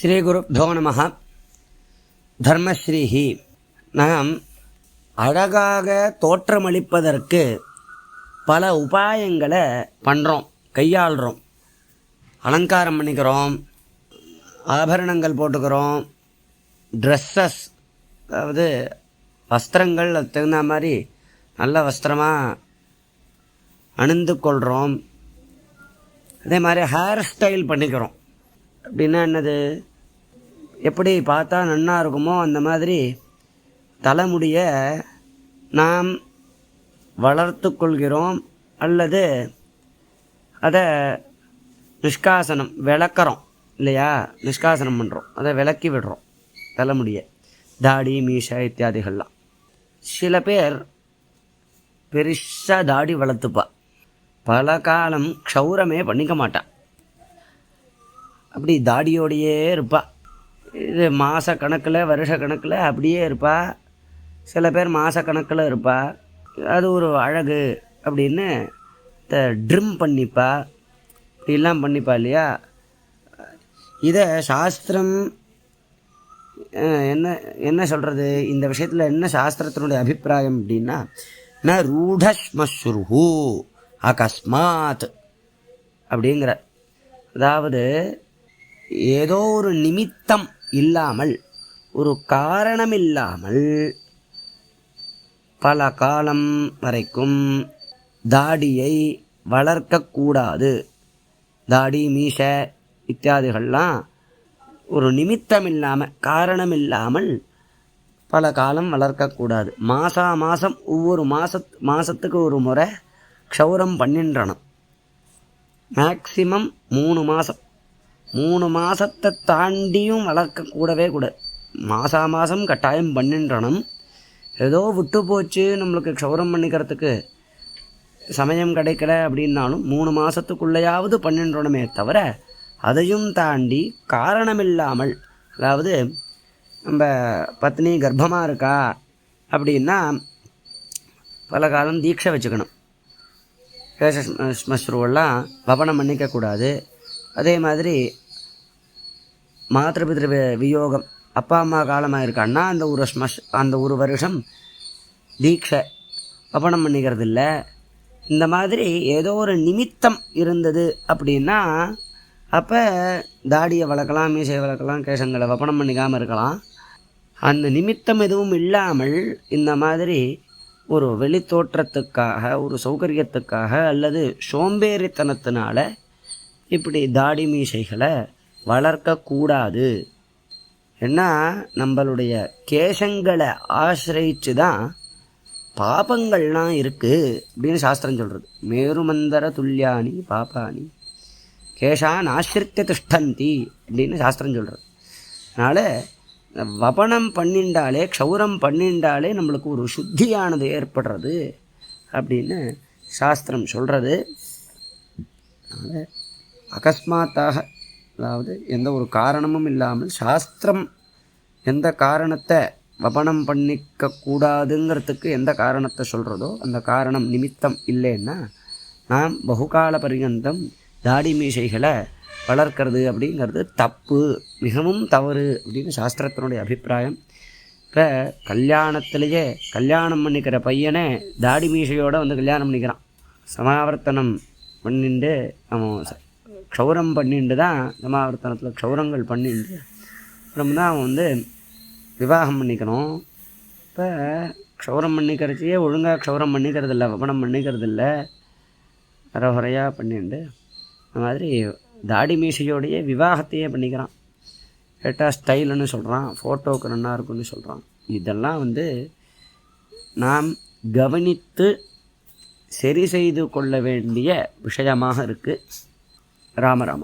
ஸ்ரீகுருப்போ நம தர்மஸ்ரீஹி. நாம் அழகாக தோற்றமளிப்பதற்கு பல உபாயங்களை பண்ணுறோம் கையாளுறோம். அலங்காரம் பண்ணிக்கிறோம் ஆபரணங்கள் போட்டுக்கிறோம் ட்ரெஸ்ஸஸ் அதாவது வஸ்திரங்கள் தகுந்த மாதிரி நல்ல வஸ்திரமாக அணிந்து கொள்கிறோம் அதே மாதிரி ஹேர் ஸ்டைல் பண்ணிக்கிறோம். அப்படின்னா என்னது? எப்படி பார்த்தா நன்னா இருக்குமோ அந்த மாதிரி தலைமுடியை நாம் வளர்த்து கொள்கிறோம் அல்லது அதை நிஷ்காசனம் விளக்குறோம் இல்லையா? நிஷ்காசனம் பண்ணுறோம் அதை விளக்கி விடுறோம் தலைமுடியை. தாடி மீசை இத்தியாதிகள்லாம். சில பேர் பெருசாக தாடி வளர்த்துப்பா. பல காலம் க்ஷௌரமே பண்ணிக்க மாட்டான் அப்படி தாடியோடையே இருப்பா. இது மாத கணக்கில் வருஷ கணக்கில் அப்படியே இருப்பா. சில பேர் மாத கணக்கில் இருப்பா. அது ஒரு அழகு அப்படின்னு ட்ரிம் பண்ணிப்பா. இப்படிலாம் பண்ணிப்பா இல்லையா? இதை சாஸ்திரம் என்ன என்ன சொல்கிறது இந்த விஷயத்தில் என்ன சாஸ்திரத்தினுடைய அபிப்பிராயம் அப்படின்னா ந ரூடஸ்மஸ்ருஹூ அகஸ்மாத் அப்படிங்கிற. அதாவது ஏதோ ஒரு நிமித்தம் இல்லாமல் ஒரு காரணமில்லாமல் பல காலம் வரைக்கும் தாடியை வளர்க்கக்கூடாது தாடி மீசை இத்தியாதிகள்லாம் ஒரு நிமித்தம் இல்லாமல் காரணம் இல்லாமல் பல காலம் வளர்க்கக்கூடாது மாசா மாதம் ஒவ்வொரு மாதத் மாதத்துக்கு ஒரு முறை க்ஷௌரம் பண்ணின்றணும். மேக்சிமம் மூணு மாதம் மூணு மாதத்தை தாண்டியும் வளர்க்க கூடவே கூடாது மாசா மாதம் கட்டாயம் பண்ணின்றணும் ஏதோ விட்டு போச்சு நம்மளுக்கு க்ஷௌரம் பண்ணிக்கிறதுக்கு சமயம் கிடைக்கல அப்படின்னாலும் மூணு மாதத்துக்குள்ளேயாவது பண்ணின்றணுமே தவிர அதையும் தாண்டி காரணமில்லாமல் அதாவது நம்ம பத்னி கர்ப்பமாக இருக்கா அப்படின்னா பல காலம் தீட்சை வச்சுக்கணும் கேச ஸ்மஸ்ருவெல்லாம் பவனம் பண்ணிக்கக்கூடாது அதே மாதிரி மாத்திருபிதிரு வியோகம். அப்பா அம்மா காலமாக இருக்கான்னா அந்த ஒரு ஸ்மஷ் அந்த ஒரு வருஷம் தீட்சை பவனம் பண்ணிக்கிறது இல்லை இந்த மாதிரி ஏதோ ஒரு நிமித்தம் இருந்தது அப்படின்னா அப்போ தாடியை வளர்க்கலாம் மீசையை வளர்க்கலாம் கேசங்களை வப்பனம் பண்ணிக்காமல் இருக்கலாம். அந்த நிமித்தம் எதுவும் இல்லாமல் இந்த மாதிரி ஒரு வெளித்தோற்றத்துக்காக ஒரு சௌகரியத்துக்காக அல்லது சோம்பேறித்தனத்தினால இப்படி தாடி மீசைகளை வளர்க்கக்கூடாது ஏன்னா நம்மளுடைய கேசங்களை ஆசிரியிச்சு தான் பாபங்கள்லாம் இருக்குது அப்படின்னு சாஸ்திரம் சொல்கிறது மேருமந்தர துல்யானி பாப்பானி கேஷான் ஆசிரித்த திஷ்டந்தி அப்படின்னு சாஸ்திரம் சொல்கிறது அதனால் வபனம் பண்ணிண்டாலே க்ஷௌரம் பண்ணிண்டாலே நம்மளுக்கு ஒரு சுத்தியானது ஏற்படுறது அப்படின்னு சாஸ்திரம் சொல்கிறது அதனால் அகஸ்மாத்தாக அதாவது எந்த ஒரு காரணமும் இல்லாமல் சாஸ்திரம் எந்த காரணத்தை வபனம் பண்ணிக்க கூடாதுங்கிறதுக்கு எந்த காரணத்தை சொல்கிறதோ அந்த காரணம் நிமித்தம் இல்லைன்னா நாம் பகுகால பரியந்தம் தாடி மீசைகளை வளர்க்கறது அப்படிங்கிறது தப்பு மிகவும் தவறு அப்படின்னு சாஸ்திரத்தினுடைய அபிப்பிராயம். இப்போ கல்யாணத்திலேயே கல்யாணம் பண்ணிக்கிற பையனே தாடி மீசையோடு வந்து கல்யாணம் பண்ணிக்கிறான். சமாவர்த்தனம் பண்ணிட்டு அவன் க்ஷௌரம் பண்ணிட்டு தான் தமாவர்த்தனத்தில் க்ஷௌரங்கள் பண்ணிட்டு அப்புறம் தான் அவன் வந்து விவாகம் பண்ணிக்கணும். இப்போ க்ஷௌரம் பண்ணிக்கிறச்சியே ஒழுங்காக க்ஷௌரம் பண்ணிக்கிறது இல்லை வபனம் பண்ணிக்கிறது இல்லை அரைகுறையாக பண்ணிட்டு அந்த மாதிரி தாடி மீசையோடையே விவாகத்தையே பண்ணிக்கிறான். கேட்டால் ஸ்டைலுன்னு சொல்கிறான் ஃபோட்டோவுக்கு நல்லா இருக்குன்னு சொல்கிறான் இதெல்லாம் வந்து நாம் கவனித்து சரி செய்து கொள்ள வேண்டிய விஷயமாக இருக்குது రామ రామ